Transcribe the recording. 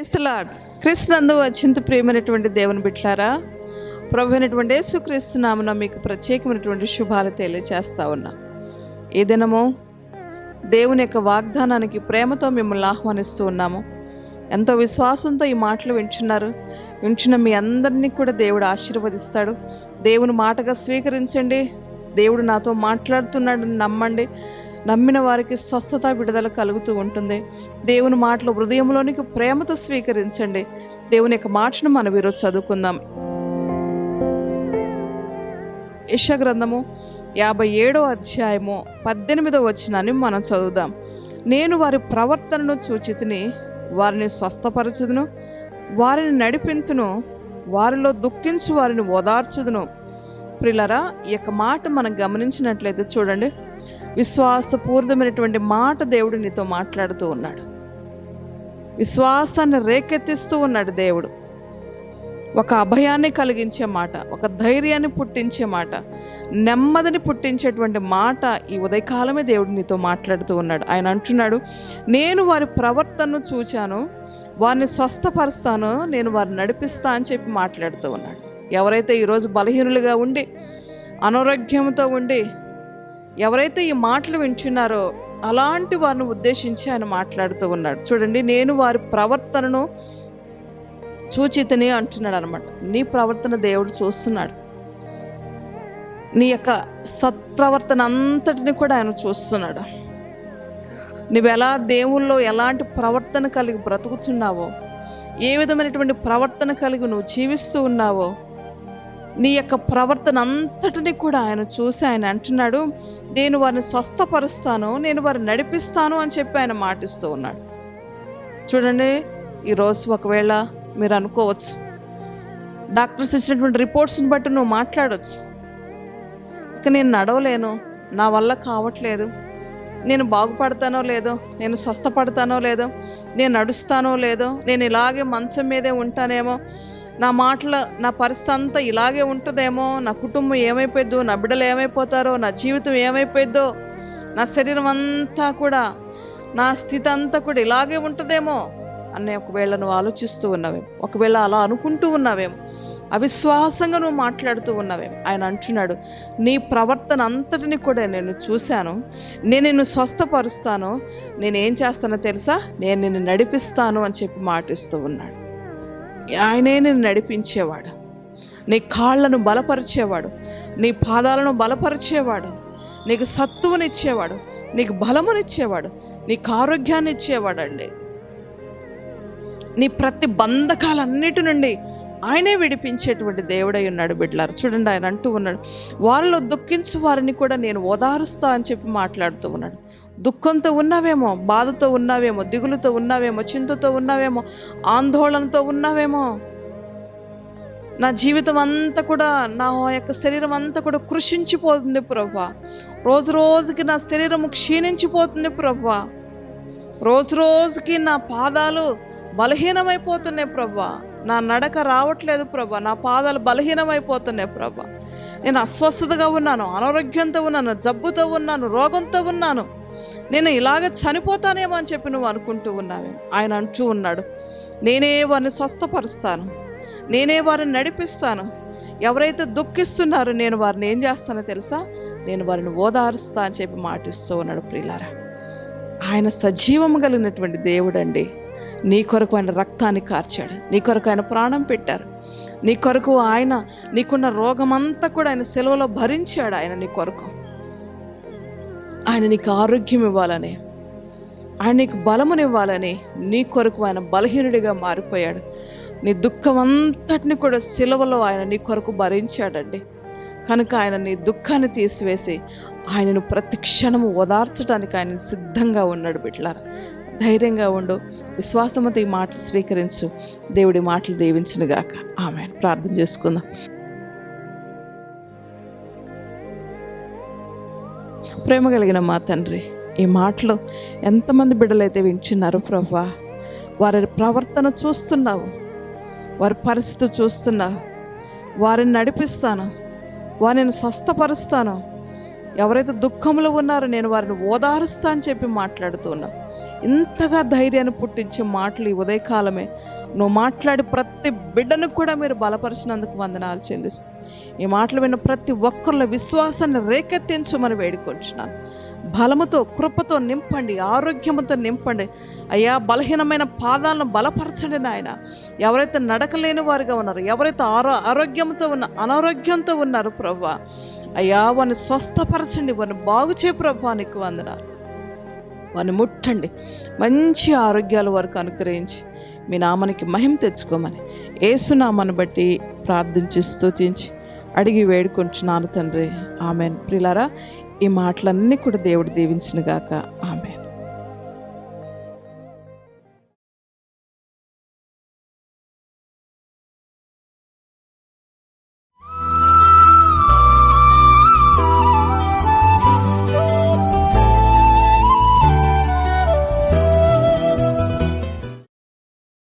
క్రైస్తలాడ్ క్రీస్తునందు అత్యంత ప్రియమైనటువంటి దేవుని బిట్లారా ప్రభు అయినటువంటి యేసుక్రీస్తు నామన మీకు ప్రత్యేకమైనటువంటి శుభాలు తెలియచేస్తా ఉన్నా. ఈ దినము దేవుని యొక్క వాగ్దానానికి ప్రేమతో మిమ్మల్ని ఆహ్వానిస్తూ ఉన్నాము. ఎంతో విశ్వాసంతో ఈ మాటలు వింటున్నారు. వింటున్న మీ అందరినీ కూడా దేవుడు ఆశీర్వదిస్తాడు. దేవుని మాటగా స్వీకరించండి. దేవుడు నాతో మాట్లాడుతున్నాడని నమ్మండి. నమ్మిన వారికి స్వస్థత విడుదల కలుగుతూ ఉంటుంది. దేవుని మాటలు హృదయంలోనికి ప్రేమతో స్వీకరించండి. దేవుని యొక్క మాటను మనం ఈరోజు చదువుకుందాం. యశ గ్రంథము యాభై ఏడో అధ్యాయము పద్దెనిమిదో వచ్చినని మనం చదువుదాం. నేను వారి ప్రవర్తనను చూచితిని వారిని స్వస్థపరచుదును వారిని నడిపింతును వారిలో దుఃఖించు వారిని ఓదార్చుదును. ప్రిలరా ఈ యొక్క మాట మనం గమనించినట్లయితే చూడండి. విశ్వాసపూరితమైనటువంటి మాట దేవుడు నీతో మాట్లాడుతూ ఉన్నాడు. విశ్వాసాన్ని రేకెత్తిస్తూ ఉన్నాడు దేవుడు. ఒక అభయాన్ని కలిగించే మాట ఒక ధైర్యాన్ని పుట్టించే మాట నెమ్మదిని పుట్టించేటువంటి మాట ఈ ఉదయకాలమే దేవుడు నీతో మాట్లాడుతూ ఉన్నాడు. ఆయన అంటున్నాడు నేను వారి ప్రవర్తనను చూచాను వారిని స్వస్థపరుస్తాను నేను వారిని నడిపిస్తా అని చెప్పి మాట్లాడుతూ ఉన్నాడు. ఎవరైతే ఈరోజు బలహీనులుగా ఉండి అనారోగ్యంతో ఉండి ఎవరైతే ఈ మాటలు వింటున్నారో అలాంటి వారిని ఉద్దేశించి ఆయన మాట్లాడుతూ ఉన్నాడు. చూడండి నేను వారి ప్రవర్తనను చూచితని అంటున్నాడు అనమాట నీ ప్రవర్తన దేవుడు చూస్తున్నాడు. నీ యొక్క సత్ప్రవర్తన అంతటిని కూడా ఆయన చూస్తున్నాడు. నువ్వెలా ఎలా దేవుల్లో ఎలాంటి ప్రవర్తన కలిగి బ్రతుకుతున్నావో ఏ విధమైనటువంటి ప్రవర్తన కలిగి నువ్వు జీవిస్తూ ఉన్నావో నీ యొక్క ప్రవర్తన అంతటిని కూడా ఆయన చూసి ఆయన అంటున్నాడు నేను వారిని స్వస్థపరుస్తాను నేను వారిని నడిపిస్తాను అని చెప్పి ఆయన మాటిస్తూ ఉన్నాడు. చూడండి ఈరోజు ఒకవేళ మీరు అనుకోవచ్చు డాక్టర్స్ ఇచ్చినటువంటి రిపోర్ట్స్ని బట్టి నువ్వు మాట్లాడవచ్చు ఇక నేను నడవలేను నా వల్ల కావట్లేదు నేను బాగుపడతానో లేదో నేను స్వస్థపడతానో లేదో నేను నడుస్తానో లేదో నేను ఇలాగే మంచం మీదే ఉంటానేమో నా మాటల నా పరిస్థితి అంతా ఇలాగే ఉంటుందేమో. నా కుటుంబం ఏమైపోయిద్దో నా బిడ్డలు ఏమైపోతారో నా జీవితం ఏమైపోయిద్దో నా శరీరం అంతా కూడా నా స్థితి అంతా కూడా ఇలాగే ఉంటుందేమో అనే ఒకవేళ నువ్వు ఆలోచిస్తూ ఉన్నావేమో ఒకవేళ అలా అనుకుంటూ ఉన్నావేమో అవిశ్వాసంగా నువ్వు మాట్లాడుతూ ఉన్నావేమో ఆయన అంటున్నాడు నీ ప్రవర్తన అంతటిని కూడా నేను చూశాను. నేను నిన్ను స్వస్థపరుస్తాను. నేను ఏం చేస్తానో తెలుసా? నేను నిన్ను నడిపిస్తాను అని చెప్పి మాటిస్తూ ఉన్నాడు. ఆయనే నేను నడిపించేవాడు. నీ కాళ్ళను బలపరిచేవాడు. నీ పాదాలను బలపరిచేవాడు. నీకు సత్తువునిచ్చేవాడు. నీకు బలమునిచ్చేవాడు. నీకు ఆరోగ్యాన్ని ఇచ్చేవాడండి నీ ప్రతి బంధకాలన్నిటి నుండి ఆయనే విడిపించేటువంటి దేవుడై ఉన్నాడు బిడ్డలారు చూడండి ఆయన అంటూ ఉన్నాడు వారిలో దుఃఖించు వారిని కూడా నేను ఓదారుస్తా అని చెప్పి మాట్లాడుతూ ఉన్నాడు. దుఃఖంతో ఉన్నావేమో బాధతో ఉన్నావేమో దిగులుతో ఉన్నావేమో చింతతో ఉన్నావేమో ఆందోళనతో ఉన్నావేమో నా జీవితం అంతా కూడా నా యొక్క శరీరం అంతా కూడా కృషించిపోతుంది ప్రభా. రోజు రోజుకి నా శరీరం క్షీణించిపోతుంది ప్రభా. రోజు రోజుకి నా పాదాలు బలహీనమైపోతున్నాయి ప్రభా. నా నడక రావట్లేదు ప్రభా. నా పాదాలు బలహీనమైపోతున్నాయి ప్రభా. నేను అస్వస్థతగా ఉన్నాను అనారోగ్యంతో ఉన్నాను జబ్బుతో ఉన్నాను రోగంతో ఉన్నాను. నేను ఇలాగ చనిపోతానేమో అని చెప్పి నువ్వు అనుకుంటూ ఉన్నావే ఆయన అంటూ ఉన్నాడు నేనే వారిని స్వస్థపరుస్తాను నేనే వారిని నడిపిస్తాను. ఎవరైతే దుఃఖిస్తున్నారో నేను వారిని ఏం చేస్తానో తెలుసా? నేను వారిని ఓదారుస్తా అని చెప్పి మాటిస్తూ ఉన్నాడు ప్రియులారా. ఆయన సజీవము కలిగినటువంటి దేవుడండి. నీ కొరకు ఆయన రక్తాన్ని కార్చాడు. నీ కొరకు ఆయన ప్రాణం పెట్టారు. నీ కొరకు ఆయన నీకున్న రోగమంతా కూడా ఆయన సెలవులో భరించాడు ఆయన నీ కొరకు. ఆయన నీకు ఆరోగ్యం ఇవ్వాలని ఆయన నీకు బలమునివ్వాలని నీ కొరకు ఆయన బలహీనుడిగా మారిపోయాడు. నీ దుఃఖం అంతటిని కూడా సిలువలో ఆయన నీ కొరకు భరించాడండి. కనుక ఆయన నీ దుఃఖాన్ని తీసివేసి ఆయనను ప్రతి క్షణము ఓదార్చడానికి ఆయన సిద్ధంగా ఉన్నాడు బిడ్డలారా. ధైర్యంగా ఉండు. విశ్వాసంతో ఈ మాటలు స్వీకరించు. దేవుడి మాటలు దీవించునుగాక. ఆమె ప్రార్థన చేసుకుందాం. ప్రేమ కలిగిన మా తండ్రి ఈ మాటలు ఎంతమంది బిడ్డలైతే వింటున్నారు ప్రభా. వారి ప్రవర్తన చూస్తున్నావు. వారి పరిస్థితి చూస్తున్నావు. వారిని నడిపిస్తాను. వారిని స్వస్థపరుస్తాను. ఎవరైతే దుఃఖంలో ఉన్నారో నేను వారిని ఓదారుస్తా అని చెప్పి మాట్లాడుతున్నాను ఇంతగా ధైర్యాన్ని పుట్టించే మాటలు ఈ ఉదయకాలమే. నువ్వు మాట్లాడి ప్రతి బిడ్డను కూడా మీరు బలపరిచినందుకు వందనాలు చెల్లిస్తూ ఈ మాటలు విన్న ప్రతి ఒక్కరిలో విశ్వాసాన్ని రేకెత్తించమని వేడుకొంచున్నాను. బలముతో కృపతో నింపండి ఆరోగ్యముతో నింపండి. అయ్యా బలహీనమైన పాదాలను బలపరచండి నాయన. ఎవరైతే నడకలేని వారుగా ఉన్నారో ఎవరైతే ఆరో ఆరోగ్యంతో ఉన్న అనారోగ్యంతో ఉన్నారు ప్రభా అయ్యా వారిని స్వస్థపరచండి వారిని బాగు చే ప్రభా నీకు వందనాలు. వారిని ముట్టండి. మంచి ఆరోగ్యాల వరకు అనుగ్రహించి మీ నామానికి మహిమ తెచ్చుకోమని ఏసునామాను బట్టి ప్రార్థించి స్తుతించి అడిగి వేడుకుంటున్నాను తండ్రి. ఆమెన్. ప్రిలారా ఈ మాటలన్నీ కూడా దేవుడు దీవించిన గాక. ఆమె